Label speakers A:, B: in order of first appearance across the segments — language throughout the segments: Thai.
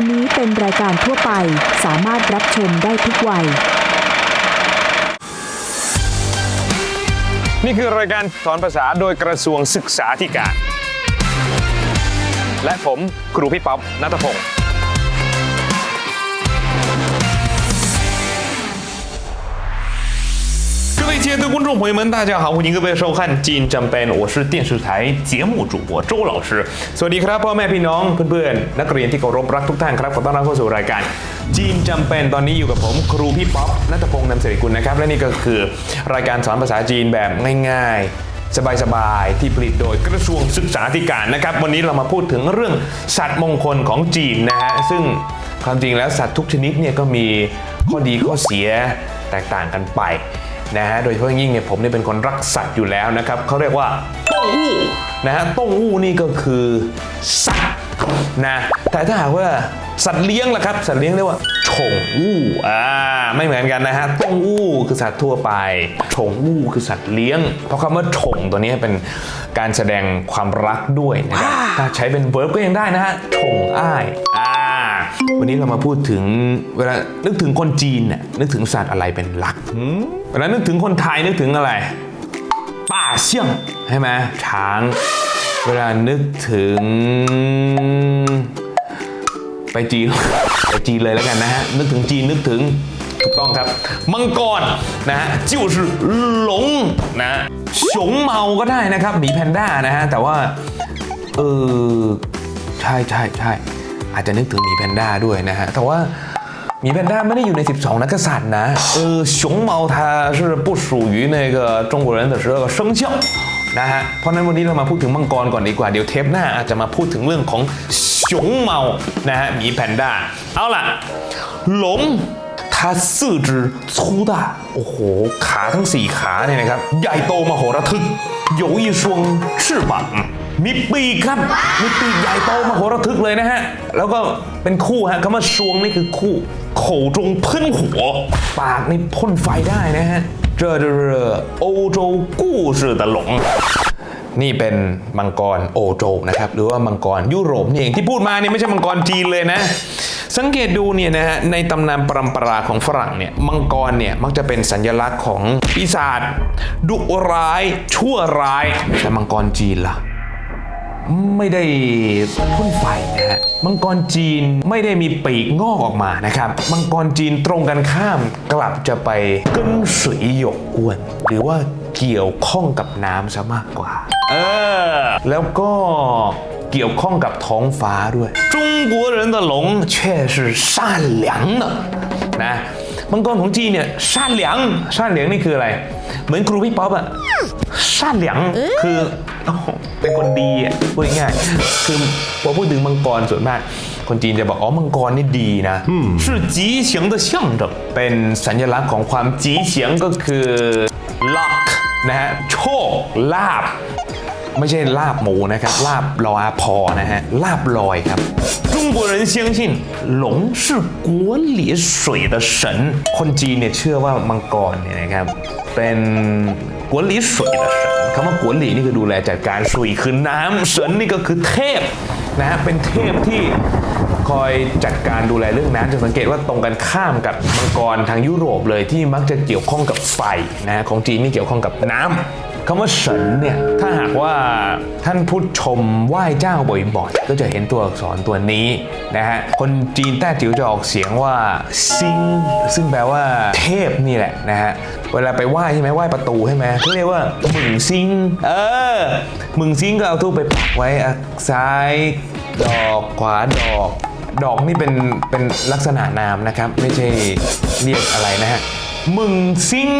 A: การนี้เป็นรายการทั่วไปสามารถรับชมได้ทุกวัย
B: นี่คือรายการสอนภาษาโดยกระทรวงศึกษาธิการ และผมครูพี่ป๊อปนัทพงศ์ 位亲爱的观众朋友们，大家好，欢迎各位收看《จีนจำเป็น》，我是电视台节目主播周老师。สวัสดีครับพ่อแม่พี่น้องเพื่อนๆนักเรียนที่เคารพรักทุกท่านครับขอต้อนรับเข้าสู่รายการจีนจำเป็นตอนนี้อยู่กับผมครูพี่ป๊อปนัทพงศ์นำเสริกุลนะครับ และนี่ก็คือรายการสอนภาษาจีนแบบง่ายๆ สบายๆ ที่ผลิตโดยกระทรวงศึกษาธิการนะครับ วันนี้เรามาพูดถึงเรื่องสัตว์มงคลของจีนนะฮะซึ่งความจริงแล้วสัตว์ทุกชนิดเนี่ยก็มีข้อดีข้อเสียแตกต่างกันไป นะฮะโดยเฉพาะอย่างยิ่งเนี่ยผมเนี่ยเป็นคนรักสัตว์อยู่แล้วนะครับเขาเรียกว่าต้งอู้นะฮะต้งอู้นี่ก็คือสัตว์นะแต่ถ้าหากว่าสัตว์เลี้ยงล่ะครับ สัตว์เลี้ยงเรียกว่าฉงอู้อ่าไม่เหมือนกันนะฮะต้งอู้คือสัตว์ทั่วไปฉงอู้คือสัตว์เลี้ยง เพราะคำว่าฉงตัวนี้เป็นการแสดงความรักด้วยนะครับถ้าใช้เป็น verb ก็ยังได้นะฮะฉงอ้ายอ่า วันนี้เรามาพูดถึงเวลานึกถึงคนจีนเนี่ยนึกถึงสัตว์อะไรเป็นหลักเวลานึกถึงคนไทยนึกถึงอะไรป่าเสี่ยงใช่ไหมช้าง เวลานึกถึง ไปจีนไปจีนเลยแล้วกันนะฮะนึกถึงจีนนึกถึงถูกต้องครับ มังกรนะฮะ就是หลงนะฉงเมาก็ได้นะครับหมีแพนด้านะฮะแต่ว่าเออใช่ใช่ใช่ อาจจะนึกถึงหมีแพนด้าด้วยนะฮะ แต่ว่าหมีแพนด้าไม่ได้อยู่ใน 12 นักกษัตริย์นะ เออ熊猫它是不属于那个中国人的十二个生肖นะฮะ เพราะฉะนั้นวันนี้เรามาพูดถึงมังกรก่อนดีกว่า เดี๋ยวเทปหน้าอาจจะมาพูดถึงเรื่องของ熊เมานะฮะหมีแพนด้า เอาล่ะ หลง 它四肢粗大โอ้โห ขาทั้ง 4 ขาเนี่ยนะครับ ใหญ่โตมโหระทึก有一双翅膀 มีปีกครับ มีปีกใหญ่โตมาโหระทึกเลยนะฮะ แล้วก็เป็นคู่ฮะคำว่าชวงนี่คือคู่โขจงพึ่นหัว ปากนี่พ่นไฟได้นะฮะเจอเจอโอโจกู้สือตลงนี่เป็นมังกรโอโจนะครับ หรือว่ามังกรยุโรปนี่เองที่พูดมาเนี่ยไม่ใช่มังกรจีนเลยนะ สังเกตดูเนี่ยนะฮะในตำนานปรำปราของฝรั่งเนี่ยมังกรเนี่ยมักจะเป็นสัญลักษณ์ของปีศาจดุร้ายชั่วร้ายแต่มังกรจีนละ่ะ ไม่ได้พ่นไฟนะฮะ มังกรจีนไม่ได้มีปีกงอกออกมานะครับ มังกรจีนตรงกันข้ามกลับจะไปกึ้นสุยหยกกวน หรือว่าเกี่ยวข้องกับน้ำซะมากกว่า เออ แล้วก็เกี่ยวข้องกับท้องฟ้าด้วย中国人的龙却是善良的นะ มังกรของจีนเนี่ย善良善良นี่คืออะไร เหมือนครูพี่ป๊อปอะ善良คือโอ้โห เป็นคนดีอะพูดง่ายๆคือพอพูดถึงมังกรส่วนมาก คนจีนจะบอกอ๋อมังกรนี่ดีนะ是吉祥的象征เป็นสัญลักษณ์ของความจีเฉียงก็คือ luck นะฮะโชคลาภ ไม่ใช่ลาบหมูนะครับ ลาบลอยพอนะฮะ ลาบลอยครับ中国人相信龙是国里水的神คนจีนเนี่ยเชื่อว่ามังกรเนี่ยนะครับ เป็น กัวหลีสวย的神คำว่ากัวหลีนี่คือดูแลจัดการสุยคือน้ำเสินนี่ก็คือเทพนะฮะเป็นเทพที่คอยจัดการดูแลเรื่องน้ำจะสังเกตว่าตรงกันข้ามกับมังกรทางยุโรปเลยที่มักจะเกี่ยวข้องกับไฟนะฮะของจีนนี่เกี่ยวข้องกับน้ำคำว่าเฉินเนี่ยถ้าหากว่าท่านผู้ชมไหว้เจ้าบ่อยๆก็จะเห็นตัวอักษรตัวนี้นะฮะคนจีนแต้จิ๋วจะออกเสียงว่าซิงซึ่งแปลว่าเทพนี่แหละนะฮะ เวลาไปไหว้ใช่ไหมไหว้ประตูใช่ไหมเขาเรียกว่าหมึงซิง เออหมึงซิงก็เอาทูบไปปักไว้อะซ้าย ดอกขวาดอก ดอกนี่เป็นเป็นลักษณะนามนะครับ ไม่ใช่เรียกอะไรนะฮะมึงซิง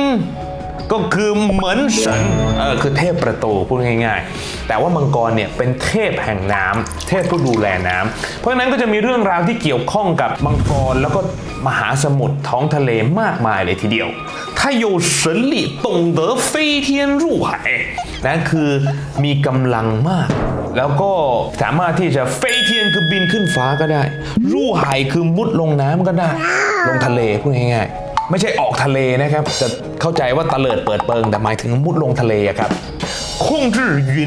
B: ก็คือเหมือนเฉินเออคือเทพประตูพูดง่ายๆ แต่ว่ามังกรเนี่ยเป็นเทพแห่งน้ำเทพผู้ดูแลน้ำเพราะฉะนั้นก็จะมีเรื่องราวที่เกี่ยวข้องกับมังกรแล้วก็มหาสมุทรท้องทะเลมากมายเลยทีเดียวถ้า有神力懂得飞天入海นั่นคือมีกำลังมาก แล้วก็สามารถที่จะเฟยเทียนคือบินขึ้นฟ้าก็ได้ รู่ไหายคือมุดลงน้ำก็ได้ ลงทะเลพูดง่ายๆ ไม่ใช่ออกทะเลนะครับ จะเข้าใจว่าตะเลิดเปิดเปิง แต่หมายถึงมุดลงทะเลอะครับ控制云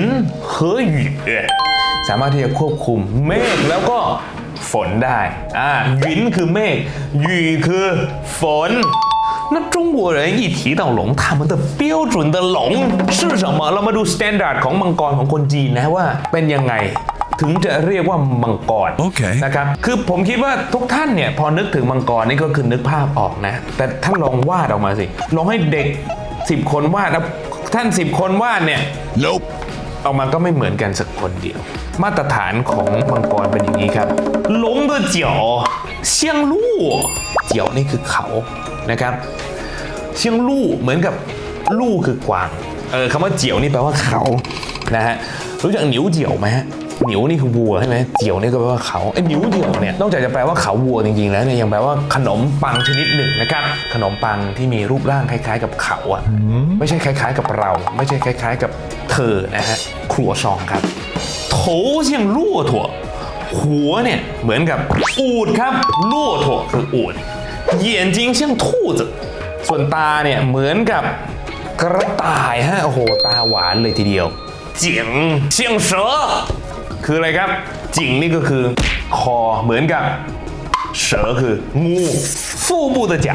B: 和雨 สามารถที่จะควบคุมเมฆแล้วก็ฝนได้อ่าหยินคือเมฆหยีคือฝน 那中国人一提到龙，他们的标准的龙是什么？เรามาดู standard ของมังกรของคนจีนนะว่าเป็นยังไง ถึงจะเรียกว่ามังกร
C: Okay.
B: นะครับ คือผมคิดว่าทุกท่านเนี่ยพอนึกถึงมังกรนี่ก็คือนึกภาพออกนะ แต่ท่านลองวาดออกมาสิ ลองให้เด็ก 10 คนวาดแล้วท่าน 10 คนวาดเนี่ย
C: Nope.
B: ออกมาก็ไม่เหมือนกันสักคนเดียว มาตรฐานของมังกรเป็นอย่างนี้ครับหลงเดอเจียวเชียงลู่เจียวนี่คือเขานะครับ เชียงลู่เหมือนกับลู่คือกวาง เออคำว่าเจียวนี่แปลว่าเขานะฮะรู้จักหนิวเจียวไหมฮะ หนิวนี่คือวัวใช่ไหมเจียวนี่ก็แปลว่าเขาไอ้หนิวเดียวเนี่ยนอกจากจะแปลว่าเขาวัวจริงๆแล้วเนี่ยยังแปลว่าขนมปังชนิดหนึ่งนะครับขนมปังที่มีรูปร่างคล้าย ๆ กับเขาอะไม่ใช่คล้าย ๆ กับเรา ไม่ใช่คล้าย ๆ กับเธอนะฮะครัวซองครับโถเสียงลั่วถั่วหัวเนี่ยเหมือนกับอูดครับลั่วถั่วคืออูดเหยียนจริงเชี่ยงทู่จส่วนตาเนี่ยเหมือนกับกระต่ายฮะโอ้โหตาหวานเลยทีเดียวเจียงเชียงเสือ คืออะไรครับ จิ๋งนี่ก็คือ คอเหมือนกับ 蛇คืองู腹部的甲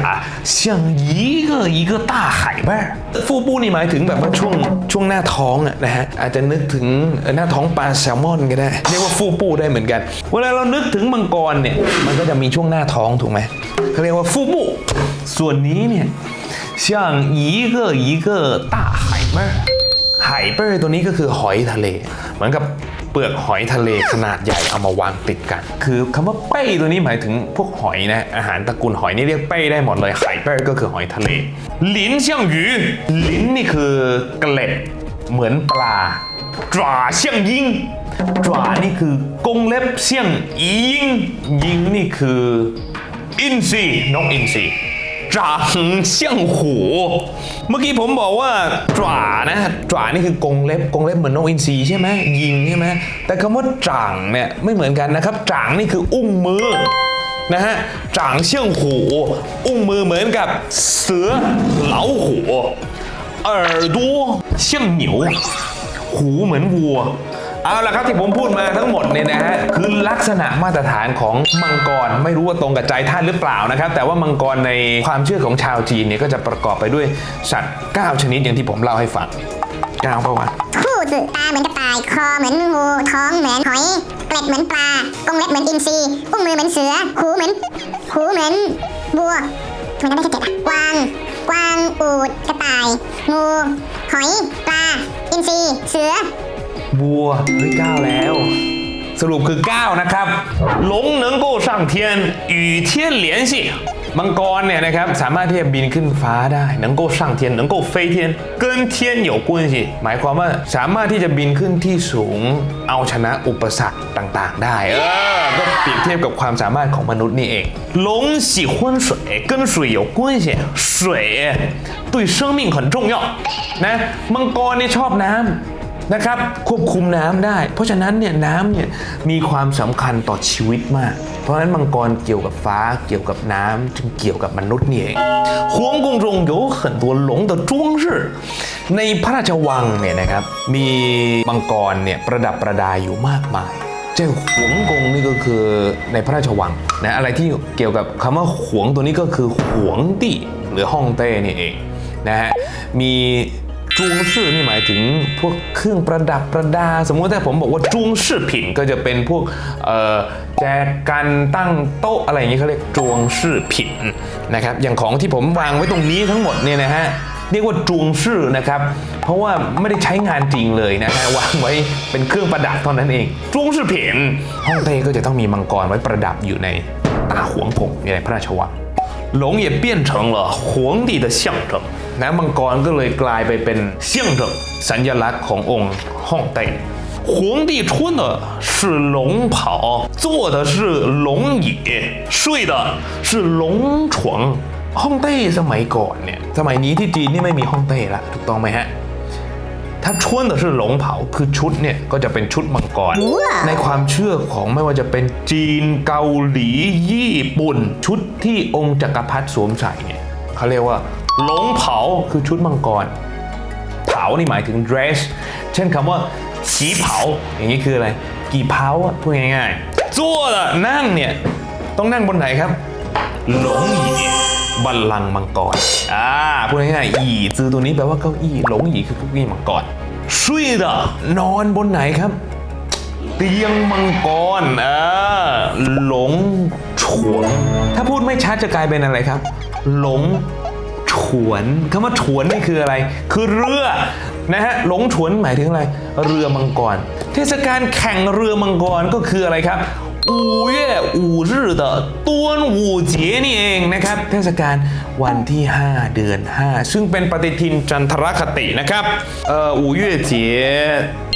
B: 像一个一个大海贝儿腹部นี่หมายถึงแบบว่าช่วงช่วงหน้าท้องอะนะฮะอาจจะนึกถึงหน้าท้องปลาแซลมอนก็ได้ เรียกว่าฟูปูได้เหมือนกัน เวลาเรานึกถึงมังกรเนี่ยมันก็จะมีช่วงหน้าท้องถูกไหมเขาเรียกว่าฟูปูส่วนนี้เนี่ย像一个一个大海贝儿海贝儿ตัวนี้ก็คือหอยทะเล เหมือนกับ เปลือกหอยทะเลขนาดใหญ่เอามาวางติดกัน คือคำว่าเป้ตัวนี้หมายถึงพวกหอยนะ อาหารตระกูลหอยนี่เรียกเป้ได้หมดเลยไข่เป้ก็คือหอยทะเลลิ้นเชียงหยูลิ้นนี่คือเกล็ดเหมือนปลาจราเชียงยิงจรานี่คือกงเล็บเชียงอียิงยิงนี่คืออินทรีนกอินทรี จางเชี่ยงหูเมื่อกี้ผมบอกว่าจานะจานี่คือกรงเล็บกรงเล็บเหมือนนกอินทรีใช่ไหมยิงใช่ไหมแต่คำว่าจางเนี่ยไม่เหมือนกันนะครับจางนี่คืออุ้งมือนะฮะจางเชี่ยงหูอุ้งมือเหมือนกับเสือเหลาหู耳朵像牛หูเหมือนวัว เอาละครับที่ผมพูดมาทั้งหมดเนี่ยนะฮะคือลักษณะมาตรฐานของมังกรไม่รู้ว่าตรงกับใจท่านหรือเปล่านะครับแต่ว่ามังกรในความเชื่อของชาวจีนเนี่ยก็จะประกอบไปด้วยสัตว์9ชนิดอย่างที่ผมเล่าให้ฟัง9ประวัติ
D: คู่ตาเหมือนกระต่ายคอเหมือนงูท้องเหมือนหอยเกล็ดเหมือนปลากรงเล็บเหมือนอินทรีอุ้งมือเหมือนเสือหูเหมือนหูเหมือนบัวทำไมต้องไม่ใช่เกล็ดอะกวางกวางอูดกระต่าย งู หอย ปลา อินทรีเสือ
B: วัวเฮ้ย9แล้ว สรุปคือ 9 นะครับ龙能够上天与天联系มังกรเนี่ยนะครับสามารถที่จะบินขึ้นฟ้าได้能够上天能够飞天跟天有关系หมายความว่าสามารถที่จะบินขึ้นที่สูง เอาชนะอุปสรรคต่างๆ ได้เออก็เปรียบเทียบกับความสามารถของมนุษย์นี่เอง龙喜欢水跟水有关系水对生命很重要นะมังกรเนี่ยชอบน้ำ นะครับควบคุมน้ำได้ เพราะฉะนั้นเนี่ยน้ำเนี่ยมีความสำคัญต่อชีวิตมาก เพราะฉะนั้นมังกรเกี่ยวกับฟ้าเกี่ยวกับน้ำจึงเกี่ยวกับมนุษย์นี่เอง皇宫中有很多龙的装饰ในพระราชวังเนี่ยนะครับมีมังกรเนี่ยประดับประดาอยู่มากมาย เจ้าหวงกงนี่ก็คือในพระราชวังนะอะไรที่เกี่ยวกับคำว่าหวงตัวนี้ก็คือหวงตี้หรือฮ่องเต้นี่เองนะฮะมี จวงชื่อนี่หมายถึงพวกเครื่องประดับประดา สมมติถ้าผมบอกว่าจวงชื่อผินก็จะเป็นพวกเอ่อแจกันตั้งโต๊ะอะไรอย่างนี้เขาเรียกจวงชื่อผินนะครับอย่างของที่ผมวางไว้ตรงนี้ทั้งหมดเนี่ยนะฮะ เรียกว่าจวงชื่อนะครับ เพราะว่าไม่ได้ใช้งานจริงเลยนะฮะวางไว้เป็นเครื่องประดับเท่านั้นเองจวงชื่อเพียนฮ่องเต้ก็จะต้องมีมังกรไว้ประดับอยู่ในตาหวงผงอยู่ในพระราชวัง龙也变成了皇帝的象征 นะมังกรก็เลยกลายไปเป็น象征สัญลักษณ์ขององค์ฮ่องเต้皇帝穿的是龙袍，坐的是龙椅，睡的是龙床。ฮ่องเต้สมัยก่อนเนี่ย สมัยนี้ที่จีนนี่ไม่มีฮ่องเต้ละถูกต้องไหมฮะ ถ้าชวนแต่是龙袍คือชุดเนี่ยก็จะเป็นชุดมังกร ในความเชื่อของไม่ว่าจะเป็นจีนเกาหลี ญี่ปุ่น ชุดที่องค์จักรพรรดิสวมใส่เนี่ยเขาเรียกว่า หลงเผาคือชุดมังกร เผานี่หมายถึง dress เช่นคำว่าฉีเผา อย่างนี้คืออะไร กี่เผาพูดง่ายๆจั่วละนั่งเนี่ย ต้องนั่งบนไหนครับ หลงหยีบัลลังก์มังกร อ่า พูดง่ายๆหยีจือตัวนี้แปลว่าเก้าอี้ หลงหยีคือเก้าอี้มังกรชุยดะนอนบนไหนครับเตียงมังกรเออหลงฉวนถ้าพูดไม่ชัดจะกลายเป็นอะไรครับ หลง ถวนคำว่าถวนนี่คืออะไร คือเรือนะฮะหลงถวนหมายถึงอะไร เรือมังกร เทศกาลแข่งเรือมังกรก็คืออะไรครับ อูเย่อูรื่อต้วนอูเจียนี่เองนะครับ เทศกาลวันที่ 5 เดือน 5 ซึ่งเป็นปฏิทินจันทรคตินะครับ เอ่ออูเย่เจีย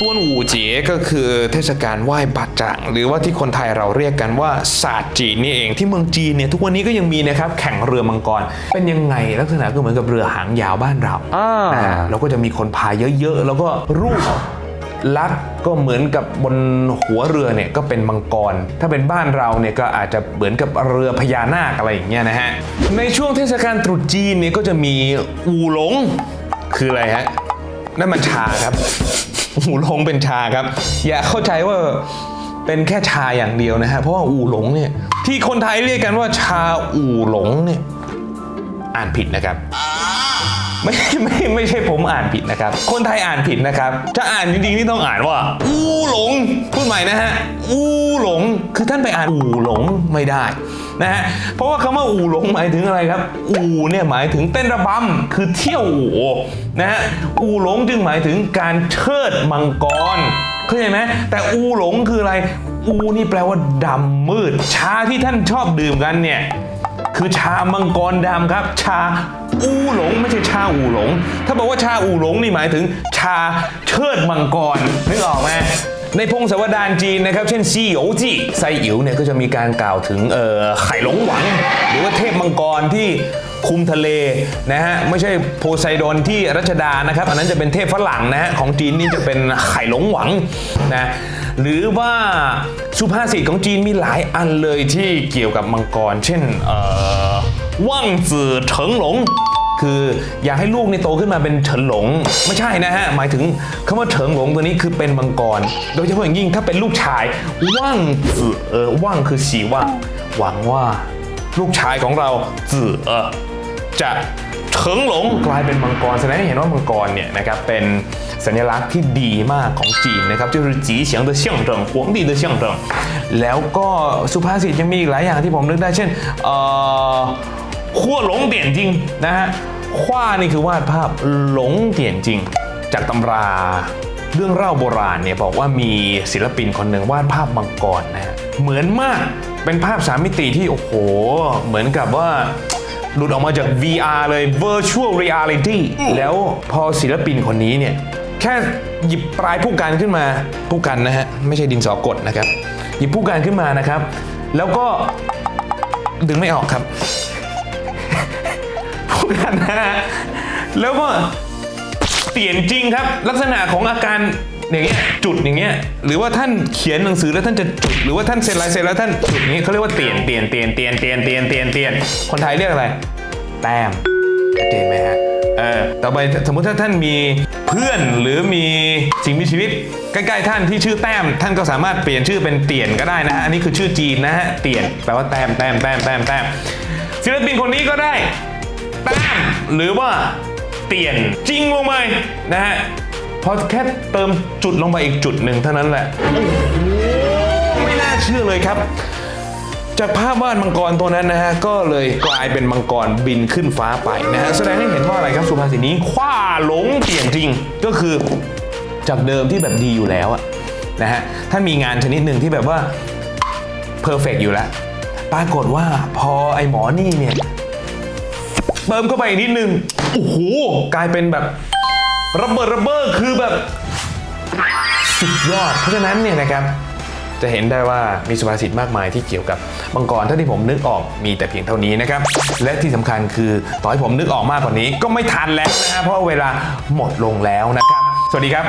B: ต้วนอูเจียก็คือเทศกาลไหว้บาจ่างหรือว่าที่คนไทยเราเรียกกันว่าศาสตร์จีนนี่เองที่เมืองจีนเนี่ยทุกวันนี้ก็ยังมีนะครับแข่งเรือมังกร เป็นยังไงลักษณะก็เหมือนกับเรือหางยาวบ้านเรา
C: อ่า
B: อ่าแล้วก็จะมีคนพายเยอะๆ แล้วก็รูป ลักษณ์ก็เหมือนกับบนหัวเรือเนี่ยก็เป็นมังกร ถ้าเป็นบ้านเราเนี่ยก็อาจจะเหมือนกับเรือพญานาคอะไรอย่างเงี้ยนะฮะ ในช่วงเทศกาลตรุษจีนเนี่ยก็จะมีอูหลง คืออะไรฮะ นั่นมันชาครับอูหลงเป็นชาครับ อย่าเข้าใจว่าเป็นแค่ชาอย่างเดียวนะฮะ เพราะว่าอูหลงเนี่ยที่คนไทยเรียกกันว่าชาอูหลงเนี่ยอ่านผิดนะครับ ไม่ไม่ไม่ใช่ผมอ่านผิดนะครับ คนไทยอ่านผิดนะครับ จะอ่านจริงๆนี่ต้องอ่านว่า อูหลง พูดใหม่นะฮะ อูหลง คือท่านไปอ่านอูหลงไม่ได้นะฮะ เพราะว่าคำว่าอูหลงหมายถึงอะไรครับ อูเนี่ยหมายถึงเต้นระบำคือเที่ยวอูนะฮะ อูหลงจึงหมายถึงการเชิดมังกรเข้าใจไหมแต่อูหลงคืออะไร อูนี่แปลว่าดำมืด ชาที่ท่านชอบดื่มกันเนี่ย คือชามังกรดำครับ ชา อูหลงไม่ใช่ชาอูหลง ถ้าบอกว่าชาอูหลงนี่หมายถึง ชาเชิดมังกรนึกออกไหมในพงศาวดารจีนนะครับ เช่นซีโอจีไซอิ๋วเนี่ยก็จะมีการกล่าวถึงเอ่อไข่หลงหวัง หรือว่าเทพมังกรที่คุมทะเลนะฮะไม่ใช่โพไซดอนที่รัชดานะครับ อันนั้นจะเป็นเทพฝรั่งนะฮะของจีนนี่จะเป็นไข่หลงหวังนะหรือว่าสุภาษิตของจีนมีหลายอันเลยที่เกี่ยวกับมังกร เช่นเอ่อ ว่างจื่อเฉิงหลง คืออยากให้ลูกในโตขึ้นมาเป็นเฉิงหลง ไม่ใช่นะฮะ หมายถึงคำว่าเฉิงหลงตัวนี้คือเป็นมังกร โดยเฉพาะอย่างยิ่งถ้าเป็นลูกชายว่างจื่อเออว่างคือสีว่างหวังว่าลูกชายของเราจื่อเออจะเฉิงหลงกลายเป็นมังกรแสดงให้เห็นว่ามังกรเนี่ยนะครับเป็นสัญลักษณ์ที่ดีมากของจีนนะครับก็คือจีเฉียงเดอเฉียงเริงหวงดีเดอเฉียงเริงแล้วก็สุภาษิตยังมีอีกหลายอย่างที่ผมนึกได้เช่นเออ ขั้วหลงเตียนจริงนะฮะขว้านี่คือวาดภาพหลงเตียนจริง จากตำราเรื่องเล่าโบราณเนี่ยบอกว่ามีศิลปินคนหนึ่งวาดภาพมังกรนะฮะเหมือนมากเป็นภาพสามมิติที่โอ้โห เหมือนกับว่าหลุดออกมาจาก VR เลย Virtual Reality แล้วพอศิลปินคนนี้เนี่ย แค่หยิบปลายผู้กันขึ้นมาผู้กันนะฮะ ไม่ใช่ดินสอกดนะครับ หยิบผู้กันขึ้นมานะครับ แล้วก็ดึงไม่ออกครับ กันนะฮะแล้วก็เปลี่ยนจริงครับ ลักษณะของอาการอย่างเงี้ยจุดอย่างเงี้ยหรือว่าท่านเขียนหนังสือแล้วท่านจะจุดหรือว่าท่านเซ็นลายเซ็นแล้วท่านจุดอย่างเงี้เขาเรียกว่าเตียนเตียนเตียนเตียนเตียนเตียนเตียนเตียนคนไทยเรียกอะไร แต้มชัดเจนไหมฮะเออต่อไปสมมติถ้าท่านมีเพื่อนหรือมีสิ่งมีชีวิต ใกล้ๆท่านที่ชื่อแต้ม ท่านก็สามารถเปลี่ยนชื่อเป็นเตียนก็ได้นะฮะอันนี้คือชื่อจีนนะฮะเตียนแปลว่าแต้มแต้มแต้มแต้มแต้มศิลปินคนนี้ก็ได้ แต้มหรือว่าเตียนจริงลงไปนะฮะพอแค่เติมจุดลงไปอีกจุดหนึ่งเท่านั้นแหละไม่น่าเชื่อเลยครับ จากภาพวาดมังกรตัวนั้นนะฮะ ก็เลยกลายเป็นมังกรบินขึ้นฟ้าไปนะฮะ แสดงให้เห็นว่าอะไรครับสุภาษิตนี้คว้าหลงเตียนจริงก็คือจากเดิมที่แบบดีอยู่แล้วอะนะฮะท่านมีงานชนิดหนึ่งที่แบบว่าเพอร์เฟกอยู่แล้ว ปรากฏว่าพอไอ้หมอนี่เนี่ย เติมเข้าไปอีกนิดนึงโอ้โหกลายเป็นแบบระเบิดระเบ้อคือแบบสุดยอด เพราะฉะนั้นเนี่ยนะครับจะเห็นได้ว่ามีสุภาษิตมากมายที่เกี่ยวกับมังกรเท่าที่ผมนึกออกมีแต่เพียงเท่านี้นะครับ และที่สำคัญคือต่อให้ผมนึกออกมากกว่านี้ก็ไม่ทันแล้วนะฮะเพราะเวลาหมดลงแล้วนะครับ สวัสดีครับ